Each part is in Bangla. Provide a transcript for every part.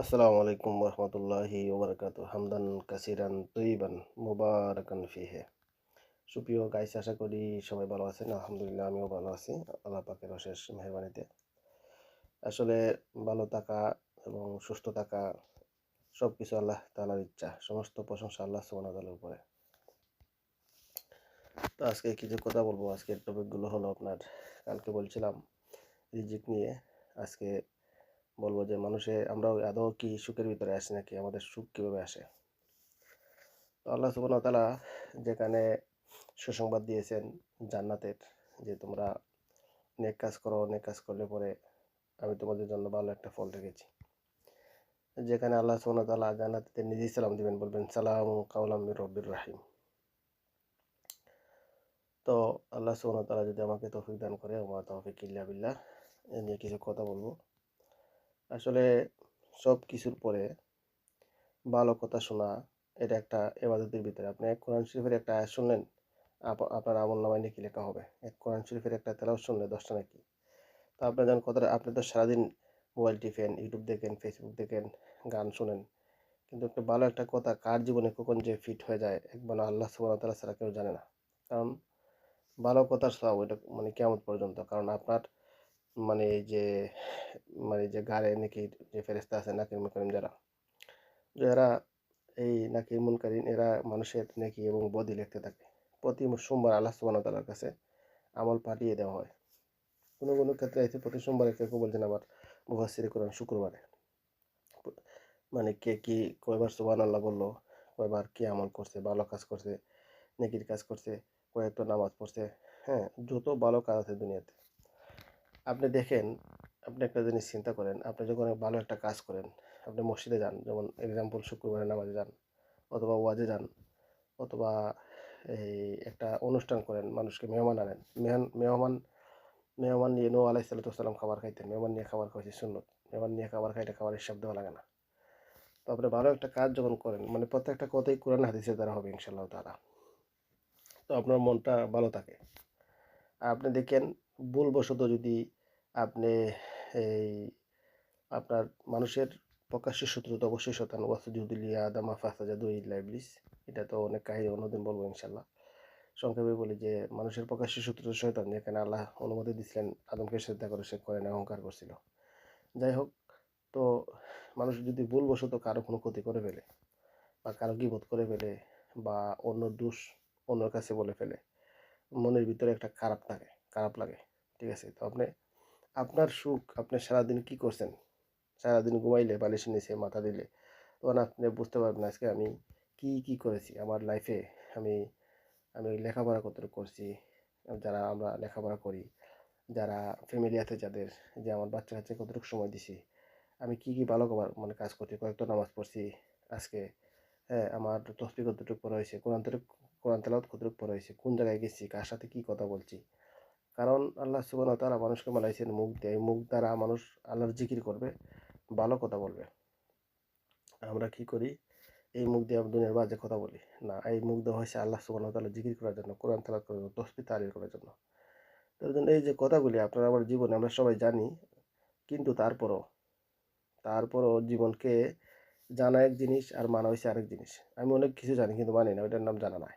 আসসালামু আলাইকুম রহমতুল্লাহি ওবরাকাতু হামদান কাসিরান তৈবান মুবারাকান ফিহে। সুপ্রিয় গাইস আশা করি সবাই ভালো আছেন। আলহামদুলিল্লাহ, আমিও ভালো আছি। আল্লাহ পাকের অশেষ মেহরবানিতে। আসলে ভালো থাকা এবং সুস্থ থাকা সব কিছু আল্লাহ তালার ইচ্ছা। সমস্ত প্রশংসা আল্লাহ সোহান তালার উপরে। তো আজকে কিছু কথা বলব? আজকের টপিকগুলো হলো আপনার, কালকে বলছিলাম রিজিক নিয়ে। আজকে বলব যে মানুষে আমরা আদৌ কি সুখের ভিতরে আসি নাকি? আমাদের সুখ কীভাবে আসে? তো আল্লাহ সুবহান তালা যেখানে সুসংবাদ দিয়েছেন জান্নাতের যে তোমরা নেক কাজ করো, নেক কাজ করলে পরে আমি তোমাদের জন্য ভালো একটা ফল রেখেছি। যেখানে আল্লাহ সুবহান তালা জান্নাতে নিজেই সালাম দিবেন, বলবেন, সালাম কাউলাম রব্বির রাহিম। তো আল্লাহ সুবহান তালা যদি আমাকে তৌফিক দান করে আমার তৌফিক ইল্লা বিল্লাহ, এ নিয়ে কিছু কথা বলব। আসলে সব কিছুর পরে ভালো কথা শোনা, এটা একটা এবাদতের ভিতরে। আপনি এক কোরআন শরীফের একটা আয়াত শুনলেন আপনার আমল নামায় নাকি লেখা হবে। এক কোরআন শরীফের একটা তেলাও শুনলে দশটা নাকি? তো আপনার যখন কথাটা, আপনি তো সারাদিন মোবাইল টিপেন, ইউটিউব দেখেন ফেসবুক দেখেন, গান শোনেন, কিন্তু একটা ভালো একটা কথা, কার জীবনে কখন যে ফিট হয়ে যায়, একবার আল্লাহ সুবাহতাল্লাহ ছাড়া কেউ জানে না। কারণ ভালো কথার সব ওইটা মানে কেমন পর্যন্ত। কারণ আপনার মানে যে মানে যে গাড়ে নাকি যে ফেরেস্তা আছে নাকির মুনকারিম যারা যারা এই নাকির মুনকারিম এরা মানুষের নাকি এবং বদি লিখতে থাকে। প্রতি সোমবার আল্লাহ সুবান তালার কাছে আমল পাঠিয়ে দেওয়া হয়। কোনো কোনো ক্ষেত্রে আছে প্রতি সোমবারে কেউ কেউ বলছেন আবার মুহাসির কোরআন শুক্রবারে। মানে কে কি কয়বার সুবান আল্লাহ বলল, কয়বার কি আমল করছে, ভালো কাজ করছে, নেকির কাজ করছে, কয়েকটা নামাজ পড়ছে হ্যাঁ যত ভালো কাজ আছে দুনিয়াতে। আপনি দেখেন আপনি একটা জিনিস চিন্তা করেন, আপনি যখন ভালো একটা কাজ করেন, আপনি মসজিদে যান, যেমন এক্সাম্পল শুক্রবারে নামাজে যান, অথবা ওয়াজে যান, অথবা এই একটা অনুষ্ঠান করেন, মানুষকে মেহমান আনেন মেহমান মেহমান মেহমান নিয়ে নো আলাই সাল্লাম খাবার খাইতেন, মেহমান নিয়ে খাবার খাইছে সুন্নত, মেহমান নিয়ে খাবার খাইতে খাবারের শব্দ লাগে না। তো আপনি ভালো একটা কাজ যখন করেন মানে প্রত্যেকটা কথাই কোরআন হাদিসের দ্বারা হবে ইনশাল্লাহ তারা তো আপনার মনটা ভালো থাকে। আর আপনি দেখেন, ভুলবশত যদি আপনি এই আপনার মানুষের প্রকাশ্য সূত্র তো অবশ্যই শতান ওয়াসুজুদুলিয়া আদামা ফাসাজাদু ইল্লা ইবলিস এটা তো অনেক কাহিনী, অন্যদিন বলব ইনশাল্লাহ। সংক্ষেপে বলি যে, মানুষের প্রকাশ্য সূত্র শয়তান, যেখানে আল্লাহ অনুমতি দিচ্ছিলেন আদমকে শ্রদ্ধা করে, সে করেন অহংকার করছিল। যাই হোক, তো মানুষ যদি ভুলবশত কারও কোনো ক্ষতি করে ফেলে বা কারও গিবোধ করে ফেলে বা অন্য দোষ অন্যর কাছে বলে ফেলে, মনের ভিতরে একটা খারাপ থাকে, খারাপ লাগে, ঠিক আছে? তো আপনি আপনার সুখ, আপনি সারাদিন কি করছেন? সারাদিন ঘুমাইলে বালিশের নিচে মাথা দিলে। তখন আপনি বুঝতে পারবেন আজকে আমি কি কি করেছি? আমার লাইফে আমি আমি লেখাপড়া কতটুকু করছি? যারা আমরা লেখাপড়া করি, যারা ফ্যামিলি আছে যাদের, যে আমার বাচ্চা কাছে কতটুকু সময় দিছি? আমি কি কি ভালো মানে কাজ করছি? কয়েকটা নামাজ পড়ছি আজকে। হ্যাঁ আমার তসবি কতটুকু পড়া হয়েছে? কোরআন কোরআন তেলাওত কতটুকু পড়া হয়েছে? কোন জায়গায় গেছি? কার সাথে কি কথা বলছি? কারণ আল্লাহ সুবান তারা মানুষকে বানাইছেন মুখ দেয়। মুখ দ্বারা মানুষ আল্লাহর জিকির করবে, ভালো কথা বলবে। আমরা কি করি? এই মুখ দিয়ে দুনিয়ার বাজে কথা বলি। না, এই মুখ দেওয়া হয়েছে আল্লাহ সুবান তালা জিকির করার জন্য, কোরআন তালাত করার জন্য, তসবি তালির করার জন্য। তার জন্য এই যে কথাগুলি আপনারা আমার জীবনে, আমরা সবাই জানি, কিন্তু তারপরও তারপরও জীবনকে জানা এক জিনিস আর মানা হয়েছে আরেক জিনিস। আমি অনেক কিছু জানি, কিন্তু মানি না, ওইটার নাম জানা নাই।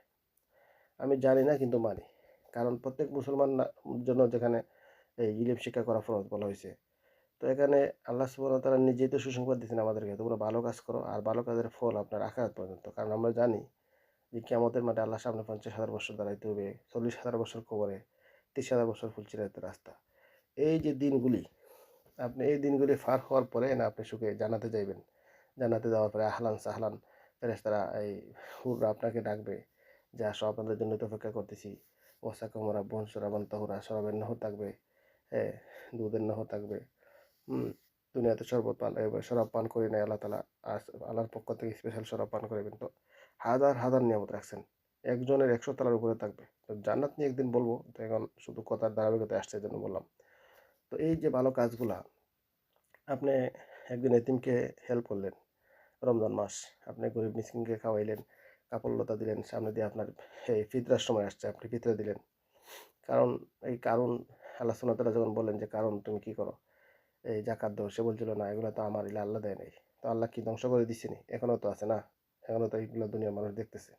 আমি জানি না, কিন্তু মানি। কারণ প্রত্যেক মুসলমান জন্য যেখানে এই ইলিম শিক্ষা করা ফরজ বলা হয়েছে। তো এখানে আল্লাহ সুবাহ তারা নিজেই তো সুসংবাদ দিচ্ছেন আমাদেরকে, তোমরা ভালো কাজ করো আর ভালো কাজের ফল আপনার আখাত পর্যন্ত। কারণ আমরা জানি যে কেমতের মাঠে আল্লাহ সামনে পঞ্চাশ হাজার বছর দাঁড়াইতে হবে, চল্লিশ হাজার বছর কবরে, তিরিশ হাজার বছর ফুলচিরাইতে রাস্তা। এই যে দিনগুলি, আপনি এই দিনগুলি ফার হওয়ার পরে না আপনি সুখে জানাতে যাইবেন। জানাতে যাওয়ার পরে আহলান সাহলান তারা এই হুররা আপনাকে ডাকবে যে আসো আপনাদের জন্য তো অপেক্ষা করতেছি। ওসা কমরা বন সরাবান তহরা সরাবের নহর থাকবে হ্যাঁ দুধের নহর থাকবে দুনিয়াতে শরবত পান শরাব পান করি নাই, আল্লাহ তালা আল্লাহর পক্ষ থেকে স্পেশাল শরাব পান করবেন তো হাজার হাজার নিয়ামত রাখছেন একজনের একশো তালার উপরে থাকবে। তো, জান্নাত নিয়ে একদিন বলব, তো, এখন শুধু কথার ধারাবাহিকতা আসছে জন্য বললাম। তো, এই যে ভালো কাজগুলা, আপনি একদিন এতিমকে হেল্প করলেন, রমজান মাস, আপনি গরিব মিসকিনকে খাওয়াইলেন কাপড়লতা দিলেন, সামনে দিয়ে আপনার এই ফিতরার সময় আসছে, আপনি ফিতরা দিলেন। কারণ, এই কারণ, আল্লাহ তারা যখন বলেন যে, কারণ তুমি কি করো? এই জাকাত দেওয়া, সে বলছিল, না, এগুলো তো আমার এগুলো আল্লাহ দেয় নাই। তো আল্লাহ কি ধ্বংস করে দিচ্ছে নি এখনও তো আছে না? এখনও তো এইগুলো দুনিয়ার মানুষ দেখতেছে।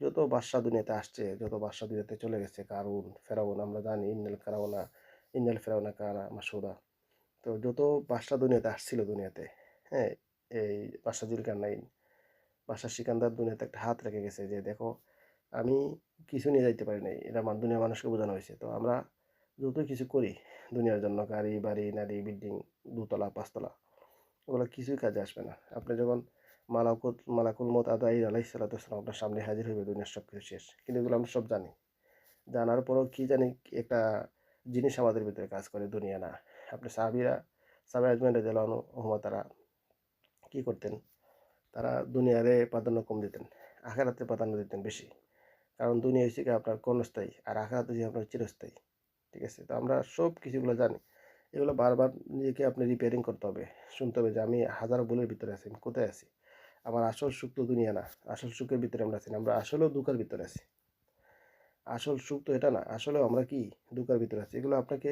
যত বাদশাহ দুনিয়াতে আসছে, যত বাদশাহ দুনিয়াতে চলে গেছে, কারুন, ফেরাউন, আমরা জানি, ইন্নেল কারাউনা, ইন্নেল ফেরাউনা কারা মাসুদা তো যত বাদশাহ দুনিয়াতে আসছিল দুনিয়াতে হ্যাঁ এই বাদশাহ জিলকার নাইন বাদশাহ সিকান্দার দুনিয়াতে একটা হাত রেখে গেছে যে, দেখো, আমি কিছু নিয়ে যাইতে পারি নাই। এটা আমার দুনিয়ার মানুষকে বোঝানো হয়েছে। তো আমরা যত কিছু করি দুনিয়ার জন্য, গাড়ি, বাড়ি, নারী, বিল্ডিং, দুতলা, পাঁচতলা, ওগুলো কিছুই কাজে আসবে না। আপনি যখন মালাকুত, মালাকুল মত আদাই আলাই সালাতাম আপনার সামনে হাজির হইবে, দুনিয়ার সব কিছু শেষ। কিন্তু এগুলো আমরা সব জানি। জানার পরেও কী জানি একটা জিনিস আমাদের ভিতরে কাজ করে দুনিয়া না। আপনি সাহাবিরা সাহাবি আজমেন্ডে জেলানো তারা কী করতেন? তারা দুনিয়ারে প্রাধান্য কম দিতেন, আখেরাতে প্রাধান্য দিতেন বেশি। কারণ দুনিয়া হচ্ছে কি আপনার ক্ষণস্থায়ী, আর আখেরাত হচ্ছে আপনার চিরস্থায়ী, ঠিক আছে? তো আমরা সব কিছুগুলো জানি, এগুলো বারবার নিজেকে আপনি রিপেয়ারিং করতে হবে। শুনতে হবে যে আমি হাজার ভুলের ভিতরে আছি, আমি কোথায় আছি? আমার আসল সুখ তো দুনিয়া না, আসল সুখের ভিতরে আমরা আছি আমরা আসলেও দুঃখের ভিতরে আছি। আসল সুখ তো এটা না, আসলেও আমরা কি দুঃখের ভিতরে আছি? এগুলো আপনাকে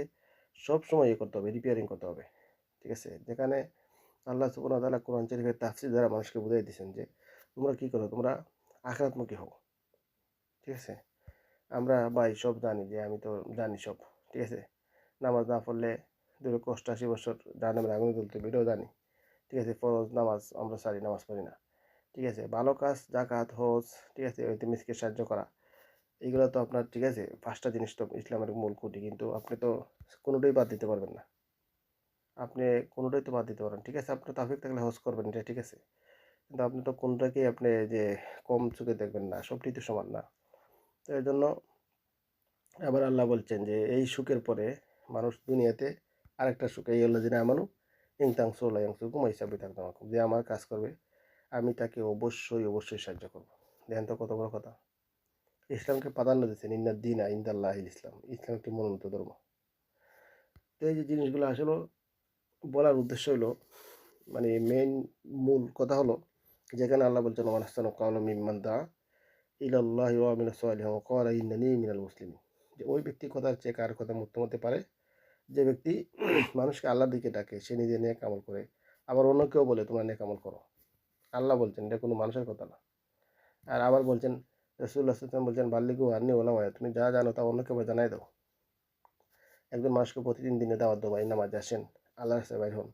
সব সময় ইয়ে করতে হবে রিপেয়ারিং করতে হবে, ঠিক আছে? যেখানে আল্লাহ সুবহানাহু তাআলা কোরআন শরীফের তাফসীর দ্বারা মানুষকে বুঝাই দিয়েছেন যে, তোমরা কী করো? তোমরা আখরাতমুখী হও। ঠিক আছে? আমরা ভাই সব জানি যে, আমি তো জানি সব। ঠিক আছে? নামাজ না পড়লে দুটো আশি বছর জাহান্নামের আগুনে তুলতে এটাও জানি। ঠিক আছে? ফরজ নামাজ আমরা সারি, নামাজ পড়ি না। ঠিক আছে? ভালো কাজ জাকাত হজ, ঠিক আছে? ওই মিসকে সাহায্য করা এইগুলো তো আপনার, ঠিক আছে? পাঁচটা জিনিস তো ইসলামের মূল খুঁটি, কিন্তু আপনি তো কোনোটাই বাদ দিতে পারবেন না। আপনি কোনোটাই তো বাদ দিতে পারেন। ঠিক আছে? আপনি তাফিক থাকলে হজ করবেন এটা, ঠিক আছে? কিন্তু আপনি তো কোনটাকেই আপনি যে কম চোখে দেখবেন না সবটি তো সমান না। তো এই জন্য আবার আল্লাহ বলছেন যে, এই সুখের পরে মানুষ দুনিয়াতে আরেকটা সুখ, এই হলো যে, আমানু ইংতাং সোলা ইংসু ঘুমাই সাবি থাকতাম যে, আমার কাজ করবে, আমি তাকে অবশ্যই অবশ্যই সাহায্য করব। দেখেন তো কত বড় কথা। ইসলামকে প্রাধান্য দিচ্ছেন ইন্দার দিন ইন্দাল্লাহ ইসলাম। ইসলাম একটি মনোনীত ধর্ম। তো এই যে জিনিসগুলো আসলে বলার উদ্দেশ্য হলো মানে মেইন মূল কথা হলো যেখানে আল্লাহ বলছেন ওমানাস্তান কাউলম ইমান দা ইলাল্লাহ ওয়ামিন মিনাল মুসলিম যে ওই ব্যক্তি কথা চেয়ে কার কথা উত্তম হতে পারে? যে ব্যক্তি মানুষকে আল্লাহর দিকে ডাকে, সে নিজে নিয়ে কামল করে, আবার অন্য কেউ বলে, তোমরা নিয়ে কামল করো। আল্লাহ বলছেন, এটা কোনো মানুষের কথা না। আর আবার বলছেন রসুল্লাহ সাল্লাম বলছেন, বাল্লিগু আন্নি ওলামায়, তুমি যা জানো তা অন্য কেউ জানাই দাও। একজন মানুষকে প্রতিদিন দিনে দাওয়াত দেবো এই নামাজ আসেন আল্লাহ রাস্তায় বাইর হন।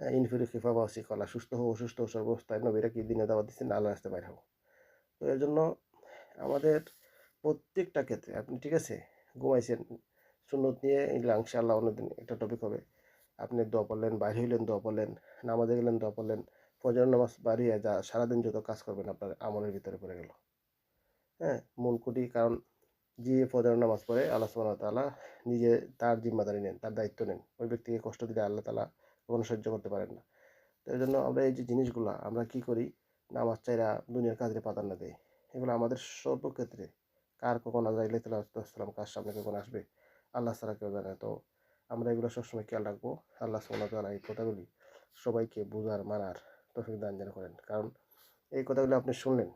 ইনফিরু খিফা বা কলা, সুস্থ হোক অসুস্থ হোক সর্বস্থায় নবীরা কি দিনে দাওয়াত দিচ্ছেন? আল্লাহ রাস্তায় বাইর হোক তো এর জন্য আমাদের প্রত্যেকটা ক্ষেত্রে আপনি ঠিক আছে? ঘুমাইছেন, সুন্নত নিয়ে ইনশাআল্লাহ অন্যদিন একটা টপিক হবে। আপনি দোয়া পড়লেন, বাইরে হইলেন, দোয়া পড়লেন, নামাজে গেলেন, দোয়া পড়লেন ফজর নামাজ বাড়িয়ে যা, সারাদিন যত কাজ করবেন আপনার আমলের ভিতরে পড়ে গেল। হ্যাঁ মূল কুটি কারণ যে ফজর নামাজ পড়ে, আল্লাহ সুবাহ তালা নিজে তার জিম্মাদারি নেন, তার দায়িত্ব নেন। ওই ব্যক্তিকে কষ্ট দিলে আল্লাহ তালা কখনো সহ্য করতে পারেন না। তো এই জন্য আমরা এই যে জিনিসগুলো, আমরা কি করি? নামাজ চাইরা দুনিয়ার কাজে প্রাধান্য দেয় এগুলো আমাদের সর্বক্ষেত্রে, কার কখন আজরাইল ইসলাম কার সামনে কখন আসবে, আল্লাহ ছাড়া কেউ জানে তো আমরা এগুলো সবসময় খেয়াল রাখব। আল্লাহ সাল্লাহ এই কথাগুলি সবাইকে বোঝার, মানার তফিক দান যেন করেন। কারণ এই কথাগুলো আপনি শুনলেন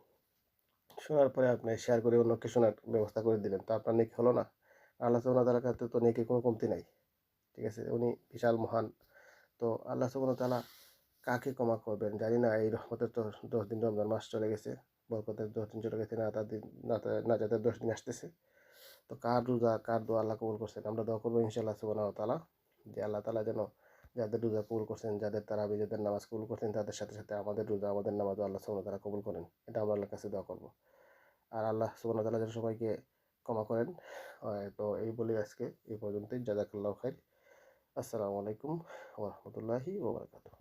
শোনার পরে আপনি শেয়ার করে অন্যকে শোনার ব্যবস্থা করে দিলেন। তো আপনার নেকি হলো না। আল্লাহ সুবাহ তালার কাছে তো নেকি কোনো কমতি নাই। ঠিক আছে? উনি বিশাল মহান। তো আল্লাহ সুবাহ তালা কাকে ক্ষমা করবেন? জানি না, এই রহমতের তো দশ দিন রমজান মাস চলে গেছে। বরকতের দশ দিন চলে গেছে, না তাদের না যাদের দশ দিন আসতেছে। তো কার রোজা, কার দোয়া আল্লাহ কবুল করছেন? আমরা দোয়া করব ইনশাল্লাহ সুবাহ তালা যে আল্লাহ তালা যেন যাদের রোজা কবুল করছেন, যাদের তারা যাদের নামাজ কবুল করছেন, তাদের সাথে সাথে আমাদের রোজা, আমাদের নামাজও আল্লাহ সুবাহ তারা কবুল করেন। এটা আমরা আল্লাহর কাছে দোয়া করব। আর আল্লাহ সুবাহ তালা যেন সবাইকে ক্ষমা করেন। তো এই বলে আজকে এই পর্যন্তই। জাজাকাল্লাহ খাই আসসালামু আলাইকুম ওরহমতুল্লাহি ওবরাকাতু